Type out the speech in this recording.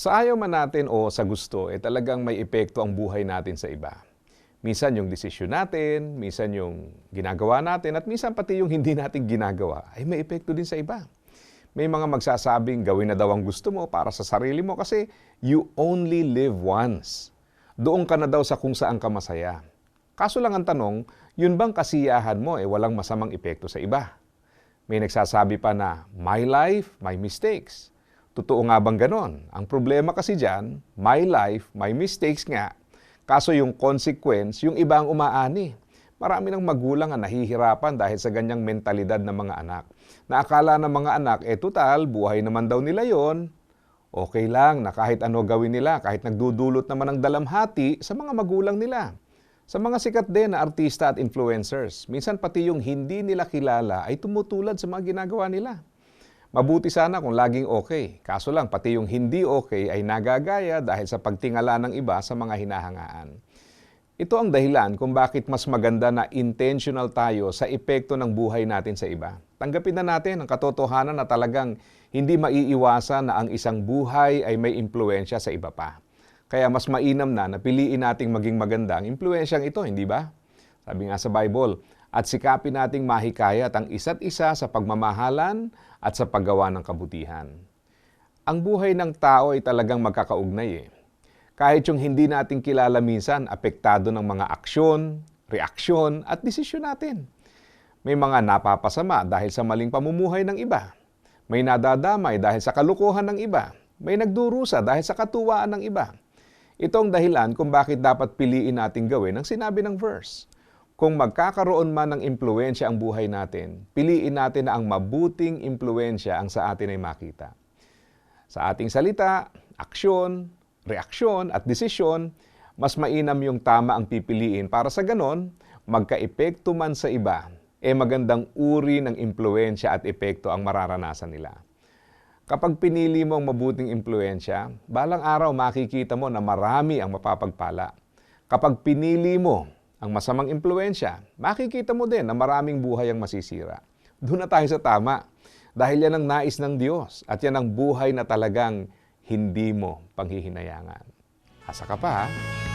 Sa ayaw man natin o sa gusto, eh talagang may epekto ang buhay natin sa iba. Minsan yung desisyon natin, minsan yung ginagawa natin, at minsan pati yung hindi natin ginagawa, ay may epekto din sa iba. May mga magsasabing gawin na daw ang gusto mo para sa sarili mo kasi you only live once. Doon ka na daw sa kung saan ka masaya. Kaso lang ang tanong, yun bang kasiyahan mo eh walang masamang epekto sa iba? May nagsasabi pa na, my life, my mistakes. Totoo nga bang ganon? Ang problema kasi dyan, my life, my mistakes nga. Kaso yung consequence, yung iba ang umaani. Marami ng magulang ang nahihirapan dahil sa ganyang mentalidad ng mga anak. Na akala ng mga anak, eh total, buhay naman daw nila yon. Okay lang na kahit ano gawin nila, kahit nagdudulot naman ng dalamhati sa mga magulang nila. Sa mga sikat din na artista at influencers, minsan pati yung hindi nila kilala ay tumutulad sa mga ginagawa nila. Mabuti sana kung laging okay. Kaso lang, pati yung hindi okay ay nagagaya dahil sa pagtingala ng iba sa mga hinahangaan. Ito ang dahilan kung bakit mas maganda na intentional tayo sa epekto ng buhay natin sa iba. Tanggapin na natin ang katotohanan na talagang hindi maiiwasan na ang isang buhay ay may impluensya sa iba pa. Kaya mas mainam na napiliin nating maging maganda ang impluensyang ito, hindi ba? Sabi nga sa Bible, at sikapin nating mahikayat ang isa't isa sa pagmamahalan at sa paggawa ng kabutihan. Ang buhay ng tao ay talagang magkakaugnay eh. Kahit yung hindi natin kilala minsan, apektado ng mga aksyon, reaksyon at desisyon natin. May mga napapasama dahil sa maling pamumuhay ng iba. May nadadamay dahil sa kalukuhan ng iba. May nagdurusa dahil sa katuwaan ng iba. Ito ang dahilan kung bakit dapat piliin nating gawin ang sinabi ng verse. Kung magkakaroon man ng impluensya ang buhay natin, piliin natin na ang mabuting impluensya ang sa atin ay makita. Sa ating salita, aksyon, reaksyon at desisyon, mas mainam yung tama ang pipiliin para sa ganon, magka-epekto man sa iba, eh magandang uri ng impluensya at epekto ang mararanasan nila. Kapag pinili mo ang mabuting impluensya, balang araw makikita mo na marami ang mapapagpala. Kapag pinili mo ang masamang impluensya, makikita mo din na maraming buhay ang masisira. Doon na tayo sa tama. Dahil yan ang nais ng Diyos at yan ang buhay na talagang hindi mo panghihinayangan. Asa ka pa ha?